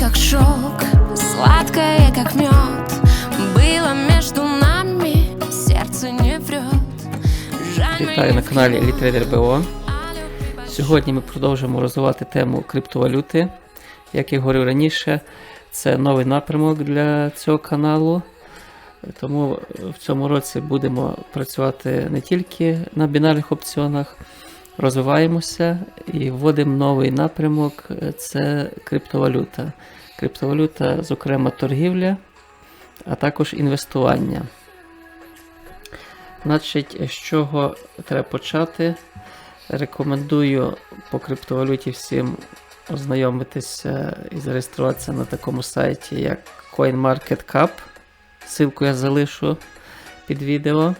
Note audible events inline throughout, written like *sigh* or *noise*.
как шелк, сладкое, как мед. Было между нами, сердце не врет. Вітаю на каналі Літрейдер БО. Сьогодні ми продовжуємо розвивати тему криптовалюти. Як я говорив раніше, це новий напрямок для цього каналу. Тому в цьому році будемо працювати не тільки на бінарних опціонах, розвиваємося і вводимо новий напрямок це криптовалюта. Криптовалюта, зокрема, торгівля, а також інвестування. Значить, з чого треба почати? Рекомендую по криптовалюті всім ознайомитися і зареєструватися на такому сайті, як CoinMarketCap. Ссылку я залишу під відео.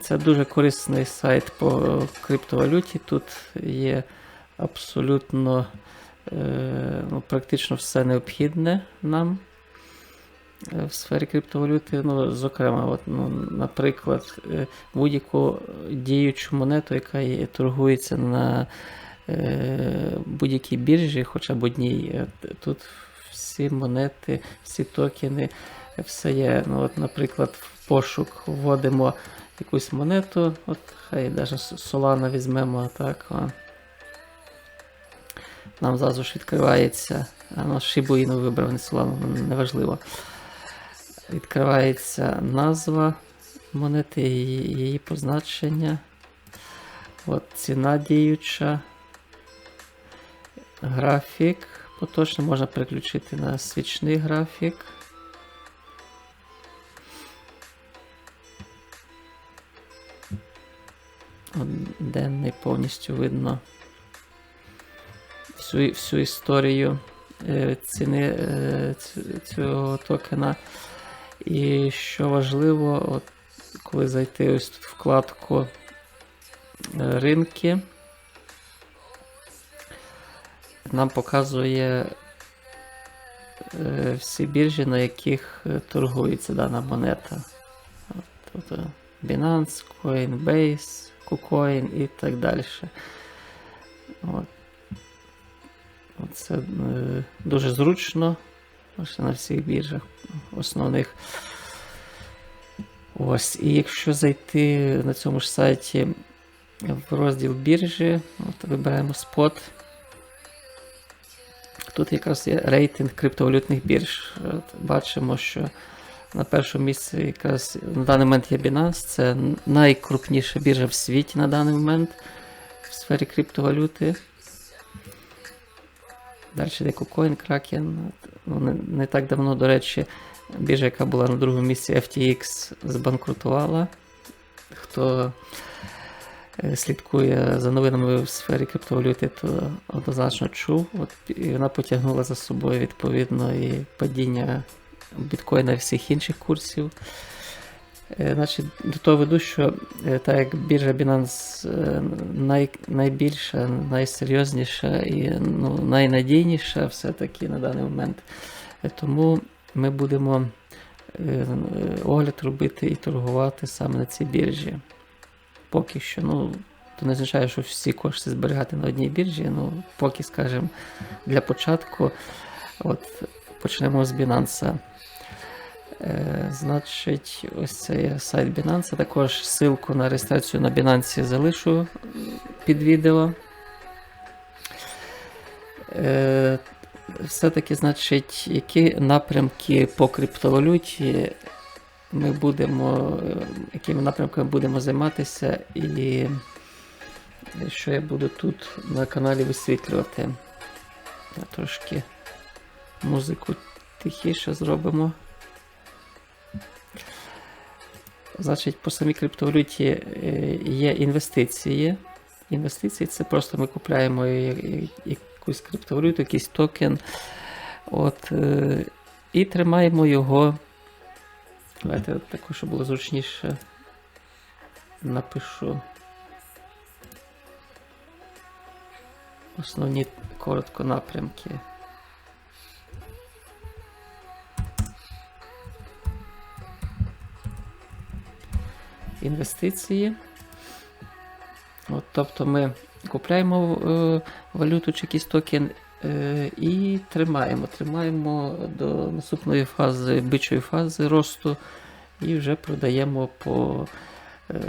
Це дуже корисний сайт по криптовалюті. Тут є абсолютно е, ну, практично все необхідне нам е, в сфері криптовалюти. Ну, зокрема, от, ну, наприклад, е, будь-яку діючу монету, яка торгується на будь-якій біржі, хоча б одній. Тут всі монети, всі токени, все є. Ну, от, наприклад, в пошук вводимо якусь монету, от хай навіть Solana візьмемо так. О. Нам зразу ж відкривається. Ну, Shiba вибрав, не Solana, неважливо. Відкривається назва монети, її, її позначення. От ціна діюча. Графік. Поточно можна переключити на свічний графік. Денний повністю видно всю, всю історію е, ціни е, цього токена. І що важливо, от, коли зайти ось тут вкладку е, ринки, нам показує всі біржі, на яких торгується дана монета. Тобто Binance, Coinbase, KuCoin і так далі. От. Це дуже зручно. На всіх біржах основних. Ось. І якщо зайти на цьому ж сайті в розділ біржі, от вибираємо спот. Тут якраз є рейтинг криптовалютних бірж. От бачимо, що на першому місці якраз на даний момент є Binance. Це найкрупніша біржа в світі на даний момент в сфері криптовалюти. Далі йде KuCoin, не, не так давно, до речі, біржа, яка була на другому місці FTX, збанкрутувала. Хто е, слідкує за новинами в сфері криптовалюти, то однозначно чув. От, і вона потягнула за собою відповідно і падіння біткоїна і всіх інших курсів. Е, Значить, до того веду, що е, так як біржа Binance е, най, найбільша, найсерйозніша і ну, найнадійніша все-таки на даний момент. Тому ми будемо огляд робити і торгувати саме на цій біржі. Поки що, ну, то не означає, що всі кошти зберігати на одній біржі. Ну, поки, скажімо, для початку, от почнемо з Binance. Е, значить, ось це є сайт Binance. Також ссылку на реєстрацію на Binance залишу під відео. Е, все-таки, значить, які напрямки по криптовалюті ми будемо, е, якими напрямками будемо займатися, і що я буду тут на каналі висвітлювати. Трошки музику тихіше зробимо. Значить, по самій криптовалюті е, є інвестиції. Інвестиції це просто ми я- якусь криптовалюту, якийсь токен. От, е, і тримаємо його. Давайте також, щоб було зручніше. Напишу. Основні коротко напрямки. Інвестиції. От, тобто ми купляємо е, валюту чи якийсь токен, Е, І тримаємо. Тримаємо до наступної фази, бичої фази росту, і вже продаємо по, е,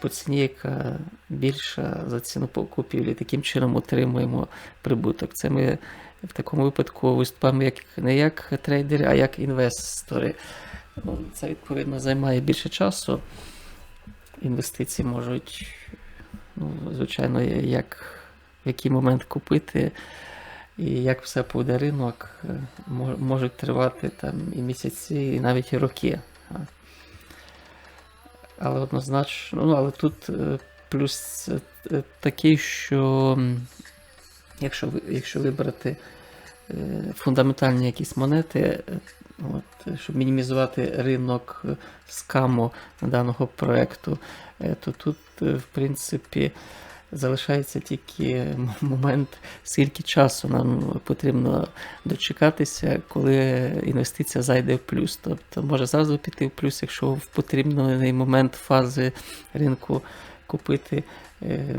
по ціні, яка більша за ціну покупівлі. Таким чином отримуємо прибуток. Це ми в такому випадку виступаємо як, не як трейдери, а як інвестори. Ну, Це відповідно займає більше часу. Інвестиції можуть, ну, звичайно, як в який момент купити. І як все буде ринок, е, можуть тривати там і місяці, і навіть і роки. Але однозначно, ну але тут е, плюс е, такий, що якщо, якщо вибрати фундаментальні якісь монети, от, е, щоб мінімізувати ринок е, скаму даного проекту, е, то тут, в принципі, залишається тільки момент, скільки часу нам потрібно дочекатися, коли інвестиція зайде в плюс. Тобто може зразу піти в плюс, якщо в потрібний момент фази ринку купити.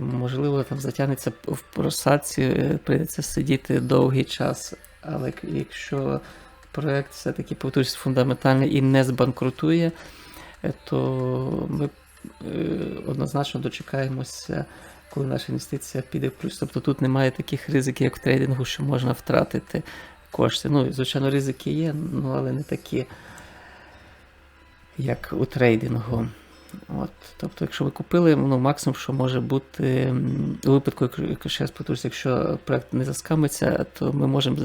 Можливо, там затягнеться в просадці, прийдеться сидіти довгий час. Але якщо проект все-таки повторюсь фундаментальний і не збанкрутує, е, то ми е, однозначно дочекаємося, коли наша інвестиція піде в плюс. Тобто тут немає таких ризиків, як в трейдингу, що можна втратити кошти. Ну, звичайно, ризики є, ну, але не такі, як у трейдингу. От, тобто, якщо ви купили, ну, максимум, що може бути у випадку, якщо- повторюсь, якщо проект не заскамиться, то ми можемо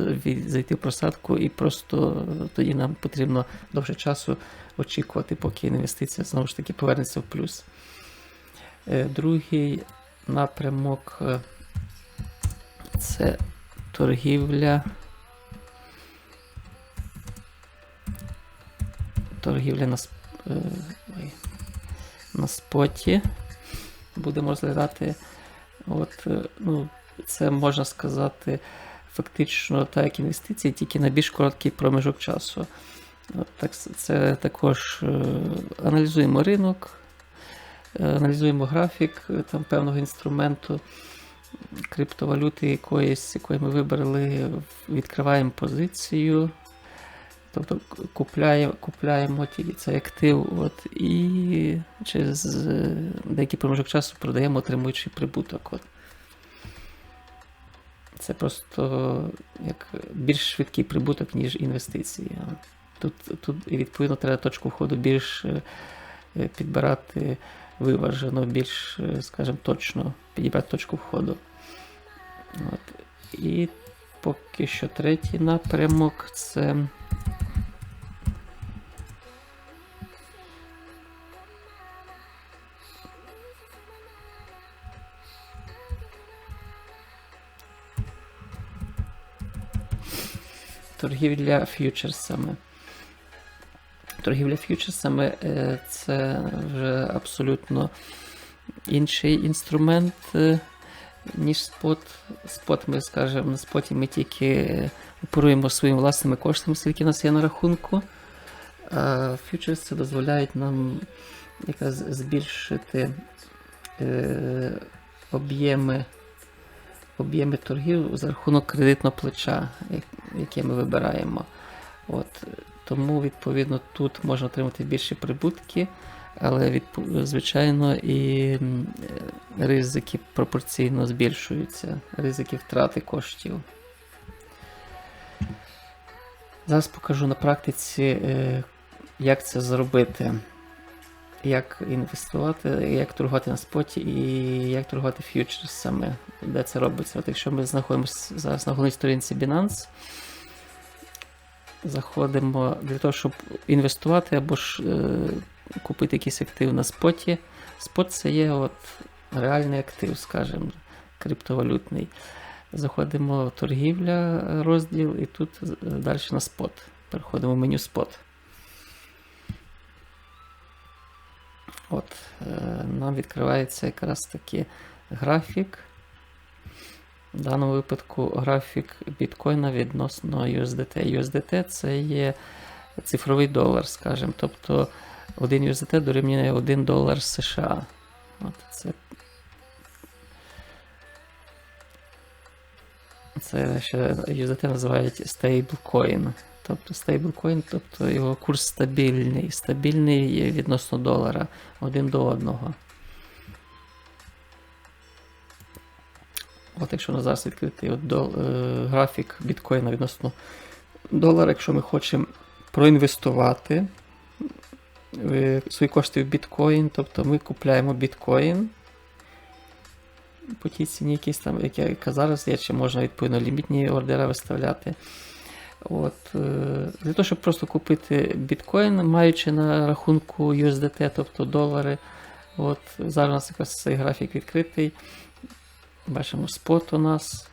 зайти в просадку і просто тоді нам потрібно довше часу очікувати, поки інвестиція знову ж таки повернеться в плюс. Е, Другий напрямок е, це торгівля. Торгівля на, е, ой, на споті. Будемо розглядати. От, е, ну, це можна сказати фактично так як інвестиції, тільки на більш короткий проміжок часу. От, так, це також е, аналізуємо ринок, е, аналізуємо графік там, певного інструменту, криптовалюти якоїсь, якої ми вибрали, відкриваємо позицію. Тобто к- купляємо, тільки цей актив, от, і через е, деякий проміжок часу продаємо, отримуючи прибуток. От. Це просто як більш швидкий прибуток, ніж інвестиції. Тут, тут відповідно треба точку входу більш е, підбирати виважено, більш, е, скажімо, точно підібрати точку входу. От. І поки що третій напрямок це. Торгівля ф'ючерсами. Торгівля ф'ючерсами е, це вже абсолютно інший інструмент, е, ніж спот. Спот, ми скажемо, на споті ми тільки оперуємо своїми власними коштами, скільки нас є на рахунку. А ф'ючерси дозволяють нам якраз збільшити е, об'єми об'єми торгів за рахунок кредитного плеча, яке ми вибираємо. От, тому, відповідно, тут можна отримати більші прибутки, але звичайно і ризики пропорційно збільшуються, ризики втрати коштів. Зараз покажу на практиці, е, як це зробити. Як інвестувати, як торгувати на споті і як торгувати ф'ючерсами, де це робиться. От якщо ми знаходимося зараз на головній сторінці Binance, заходимо для того, щоб інвестувати або ж е, купити якийсь актив на споті. Спот це є от реальний актив, скажімо, криптовалютний. Заходимо в торгівля розділ і тут е, далі на спот. Переходимо в меню спот. От, е, нам відкривається якраз таки графік. В даному випадку графік біткоїна відносно USDT. USDT це є цифровий долар, скажімо. Тобто 1 USDT дорівнює 1 долар США. От це Це ще USDT називають stablecoin. Тобто stablecoin, тобто його курс стабільний. Стабільний відносно долара один до одного. От якщо на зараз відкрити от до, е, графік біткоїна відносно долара, якщо ми хочемо проінвестувати е, свої кошти в біткоін, тобто ми купляємо біткоін по тій ціні, якісь там, яка, яка зараз є, чи можна відповідно лімітні ордера виставляти. От, е, Для того, щоб просто купити біткоін, маючи на рахунку USDT, тобто долари. От, Зараз у нас якраз цей графік відкритий. Бачимо спот у нас.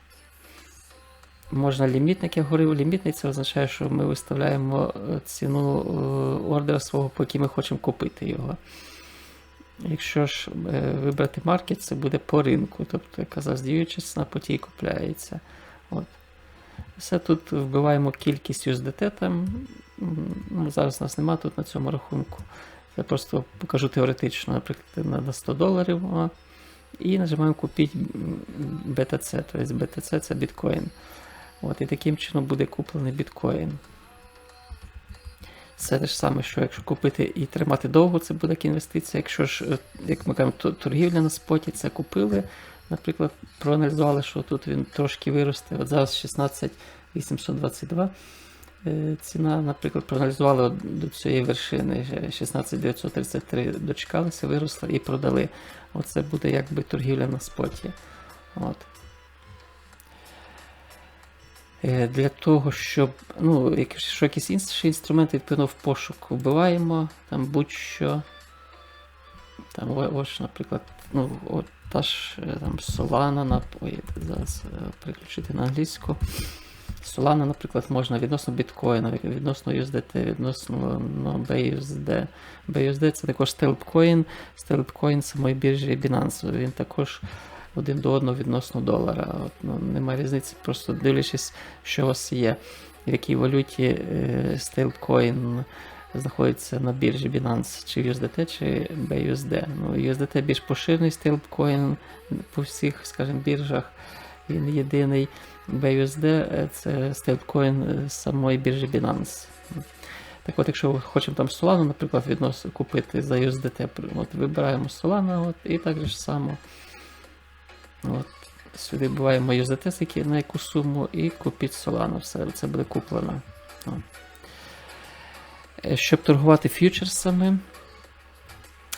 Можна лімітник, я говорив, лімітний це означає, що ми виставляємо е, ціну е, ордера свого, по якій ми хочемо купити його. Якщо ж вибрати маркет, це буде по ринку, тобто яка зараз діюча ціна, по купляється. От. Все тут вбиваємо кількість USDT там. Ну, зараз нас немає тут на цьому рахунку. Я просто покажу теоретично, наприклад, на на 100 доларів. І нажимаємо купити BTC, тобто BTC це біткоін. От, і таким чином буде куплений біткоін. Це те ж саме, що якщо купити і тримати довго, це буде як інвестиція. Якщо ж, е, як ми кажемо, торгівля на споті, це купили, наприклад, проаналізували, що тут він трошки виросте. От зараз 16 822 е, ціна, наприклад, проаналізували до цієї вершини е, 16 933 дочекалися, виросла і продали. Оце буде якби торгівля на споті. От. Е, Для того, щоб, ну, якщо якісь інші інструменти, відповідно в пошук вбиваємо, там будь-що. Там ось, наприклад, ну, от та ж е, там Solana, на, ой, зараз е, переключити на англійську. Solana, наприклад, можна відносно біткоїна, відносно USDT, відносно ну, BUSD. BUSD це також стейблкоін. Стейблкоін самої біржі Binance. Він також один до одного відносно долара. От, ну, немає різниці, просто дивлячись, що у вас є, в якій валюті е, знаходиться на біржі Binance, чи USDT, чи BUSD. Ну, USDT більш поширений стейблкоін по всіх, скажімо, біржах. Він єдиний. BUSD е, це стейблкоін е, з самої біржі Binance. Так от, якщо ми хочемо там Solana, наприклад, віднос купити за USDT, от вибираємо Solana, от, і так же ж само. От, сюди вбиваємо USDT, на яку суму, і купіть Solana. Все, це буде куплено. От. Е, Щоб торгувати фьючерсами,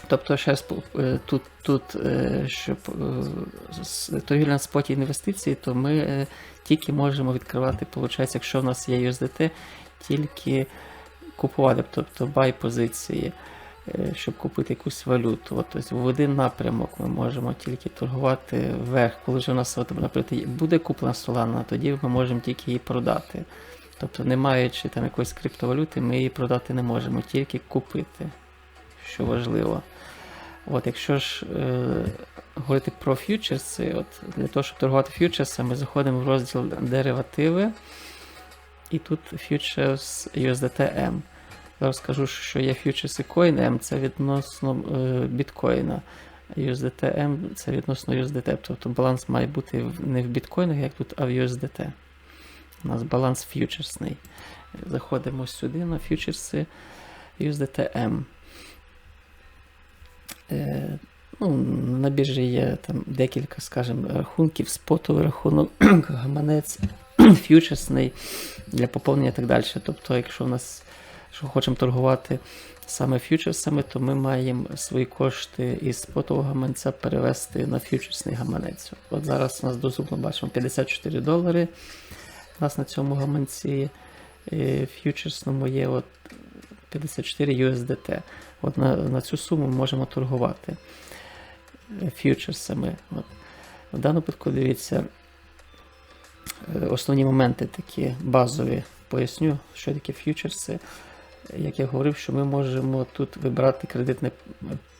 Тобто, ще е, тут, тут е, щоб торгівля на споті інвестиції, то ми тільки можемо відкривати, виходить, якщо в нас є USDT, тільки купувати, тобто buy позиції, щоб купити якусь валюту. От, тобто в один напрямок ми можемо тільки торгувати вверх. Коли вже у нас, наприклад, буде куплена Solana, тоді ми можемо тільки її продати. Тобто, не маючи там якоїсь криптовалюти, ми її продати не можемо, тільки купити, що важливо. От, якщо ж е, говорити про фьючерси, от, для того, щоб торгувати фьючерсами, заходимо в розділ деривативи, і тут фьючерс USDT M. Зараз скажу, що є фьючерси Coin M, це відносно е, біткоїна. USDT M це відносно USDT. Тобто баланс має бути не в біткоїнах, як тут, а в USDT. У нас баланс фьючерсний. Заходимо сюди на фьючерси USDT M. Е, ну, на біржі є там декілька, скажімо, рахунків, спотовий рахунок, *clears throat* гаманець, *clears throat* фьючерсний для поповнення і так далі. Тобто, якщо в нас що хочемо торгувати саме фьючерсами, то ми маємо свої кошти із спотового гаманця перевести на фьючерсний гаманець. От зараз у нас доступно бачимо 54 долари. Нас на цьому гаманці е, фьючерсному є от 54 USDT. От на, на цю суму ми можемо торгувати е, фьючерсами. От. В даному випадку дивіться е, основні моменти такі базові. Поясню, що таке фьючерси. Як я говорив, що ми можемо тут вибрати кредитне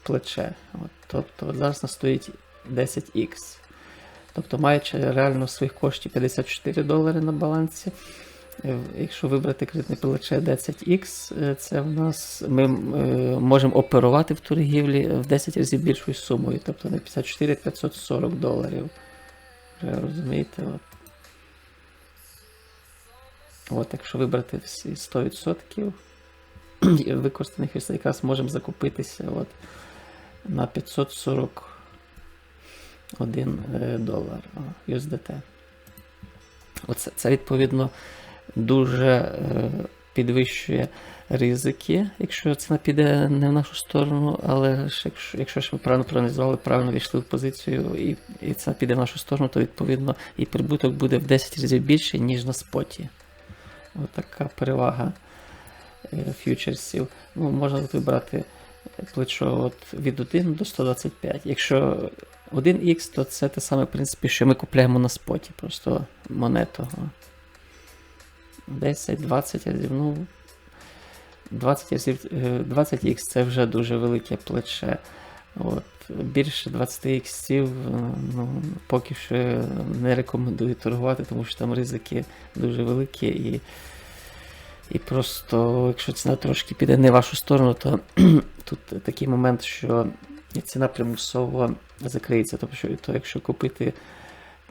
плече. От, тобто зараз нас стоїть 10х. Тобто, маючи реально своїх коштів 54 долари на балансі. Е, якщо вибрати кредитне плече 10X, це в нас ми е, можемо оперувати в торгівлі в 10 разів більшою сумою, тобто на 54 540 доларів. Розумієте? От. От, Якщо вибрати всі 100% використаних якраз можемо закупитися от, на 540 1 е, долар USDT. Оце, Це, відповідно, дуже е, підвищує ризики, якщо ціна піде не в нашу сторону, але ж якщо якщо ж ми правильно проаналізували, правильно війшли в позицію, і і ціна піде в нашу сторону, то відповідно і прибуток буде в 10 разів більший, ніж на споті. Отака перевага е, фьючерсів. Ну, Можна тут вибрати плечо от від 1 до 125. Якщо 1х, то це те саме, в принципі, що ми купляємо на споті, просто монету. 10, 20 разів, ну. 20 разів, е, 20х це вже дуже велике плече. От, більше 20 іксів, ну, поки що не рекомендую торгувати, тому що там ризики дуже великі і, і просто, якщо ціна трошки піде не в вашу сторону, то *clears throat* тут такий момент, що ціна примусово закриється. Тобто, що, то якщо купити,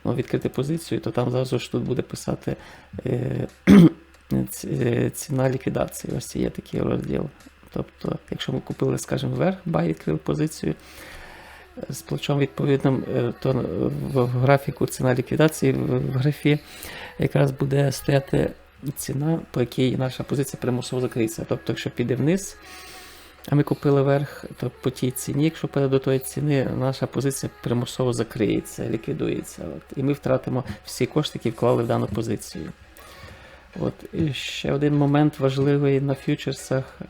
ну, відкрити позицію, то там зразу ж тут буде писати е, *clears throat* е, ціна ліквідації. Ось є такий розділ. Тобто, якщо ми купили, скажімо, вверх, бай, відкрили позицію з плечом відповідним, е, то в графіку ціна ліквідації в графі якраз буде стояти ціна, по якій наша позиція примусово закриється. Тобто, якщо піде вниз, а ми купили вверх, то по тій ціні, якщо піде до тої ціни, наша позиція примусово закриється, ліквідується. От. І ми втратимо всі кошти, які вклали в дану позицію. От. І ще один момент важливий на фьючерсах.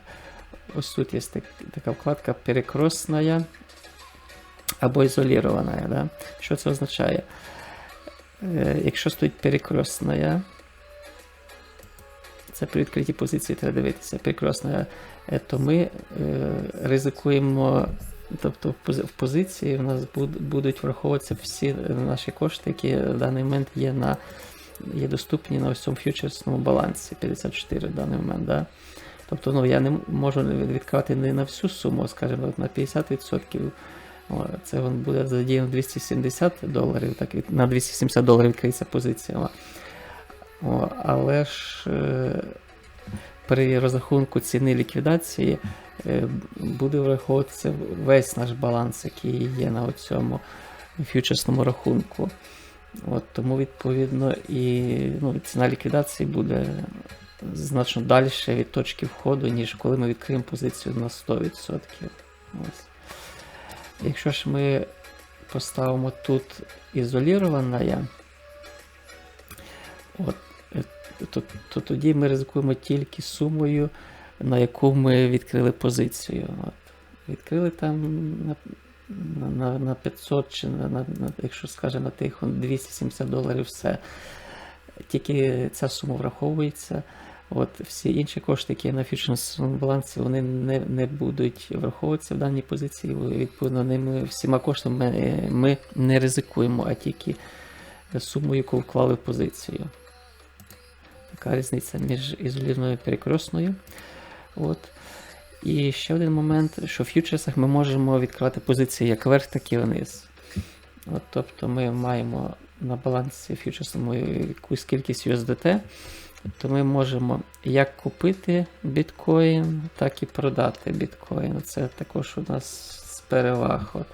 Ось тут є так, така вкладка перекросна або ізолірована. Да? Що це означає? Е, якщо стоїть перекросна, це при відкритій позиції треба дивитися. Перекросна, то ми е, ризикуємо. Тобто в позиції в нас будуть враховуватися всі е, наші кошти, які в даний момент є на є доступні на ось цьому фьючерсному балансі 54 в даний момент. Да? Тобто ну, я не можу відкривати не на всю суму, скажімо, на 50%. О, Це буде задіяно 270 доларів, так на 270 доларів відкриється позиція. О, але ж е, при розрахунку ціни ліквідації е, буде враховуватися весь наш баланс, який є на цьому фьючерсному рахунку. От, тому, відповідно, і ну, ціна ліквідації буде значно далі від точки входу, ніж коли ми відкриємо позицію на 100%. Ось. Якщо ж ми поставимо тут ізолірована, от, то, то тоді ми ризикуємо тільки сумою, на яку ми відкрили позицію. От. Відкрили там на, на, на, на 500 чи на, на, якщо скажемо на тих 270 доларів, все. Тільки ця сума враховується. От всі інші кошти, які є на фьючерсному балансі, вони не, не будуть враховуватися в даній позиції. Відповідно, ними всіма коштами ми, ми не ризикуємо, а тільки суму, яку вклали в позицію. Така різниця між ізолірною і перекросною. От. І ще один момент, що в фьючерсах ми можемо відкривати позиції як вверх, так і вниз. От, тобто ми маємо на балансі фьючерсному якусь кількість USDT, то ми можемо як купити біткоін, так і продати біткоін. Це також у нас з переваг. От.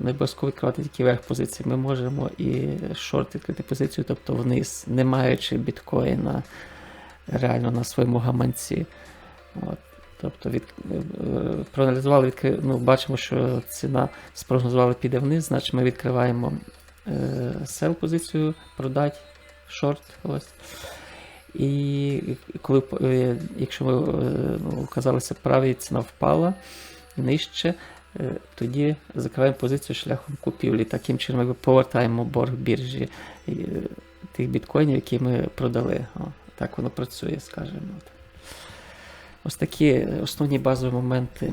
Не обов'язково відкривати тільки верх позиції. Ми можемо і шорт відкрити позицію, тобто вниз, не маючи біткоїна реально на своєму гаманці. От. Тобто від, е, проаналізували, відкри... ну, бачимо, що ціна спрогнозували піде вниз, значить ми відкриваємо е, sell позицію, продати, шорт. І коли, е, якщо ми е, ну, оказалися праві, ціна впала нижче, е, тоді закриваємо позицію шляхом купівлі. Таким чином ми повертаємо борг біржі е, тих біткоїнів, які ми продали. О, так воно працює, скажімо. Ось такі основні базові моменти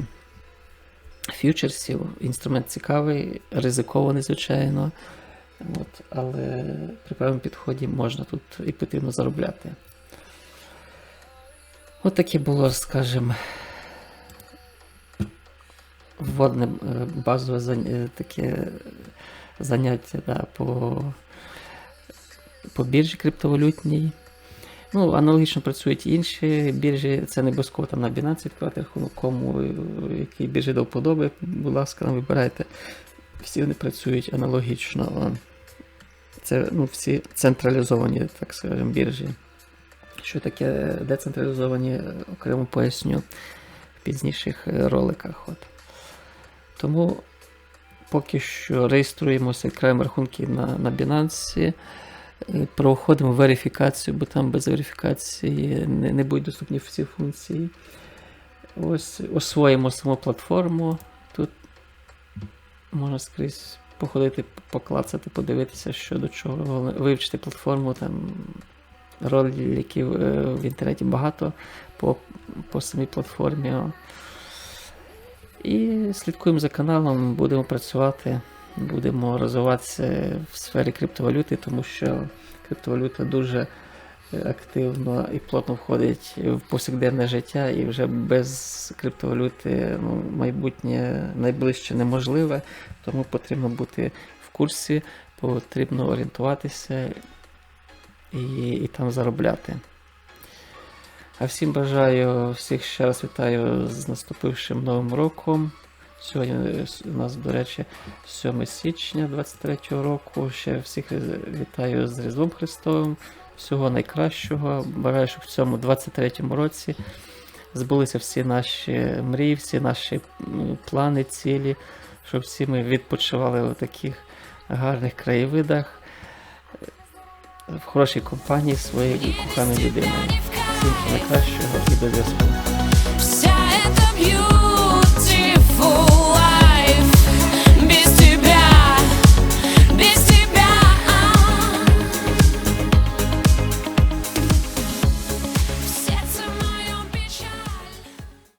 фьючерсів. Інструмент цікавий, ризикований, звичайно. От, але при правильному підході можна тут ефективно заробляти. От таке було, скажімо, вводне е, базове е, таке заняття да, по, по біржі криптовалютній. Ну, аналогічно працюють інші біржі. Це не обов'язково там на Binance відкривати рахунок, кому е, який біржі до вподоби, будь ласка, там вибирайте. Всі вони працюють аналогічно. Це ну, всі централізовані, так скажемо, біржі. Що таке децентралізовані, окремо поясню в пізніших роликах. От. Тому поки що реєструємося, відкриваємо рахунки на, на Binance, проходимо верифікацію, бо там без верифікації не, не будуть доступні всі функції. Ось освоїмо саму платформу. Тут можна скрізь походити, поклацати, подивитися, що до чого, вивчити платформу, там роликів е, в інтернеті багато по, по самій платформі. І слідкуємо за каналом, будемо працювати, будемо розвиватися в сфері криптовалюти, тому що криптовалюта дуже е, активно і плотно входить в повсякденне життя, і вже без криптовалюти ну, майбутнє найближче неможливе, тому потрібно бути в курсі, потрібно орієнтуватися і, і там заробляти. А всім бажаю, всіх ще раз вітаю з наступившим новим роком. Сьогодні е, у нас, до речі, 7 січня 23 року. Ще всіх вітаю з Різдвом Христовим. Всього найкращого. Бажаю, щоб в цьому 23-му році збулися всі наші мрії, всі наші плани, цілі, щоб всі ми відпочивали у таких гарних краєвидах, е, в хорошій компанії своєю коханою людиною. Всім всього найкращого і до зв'язку.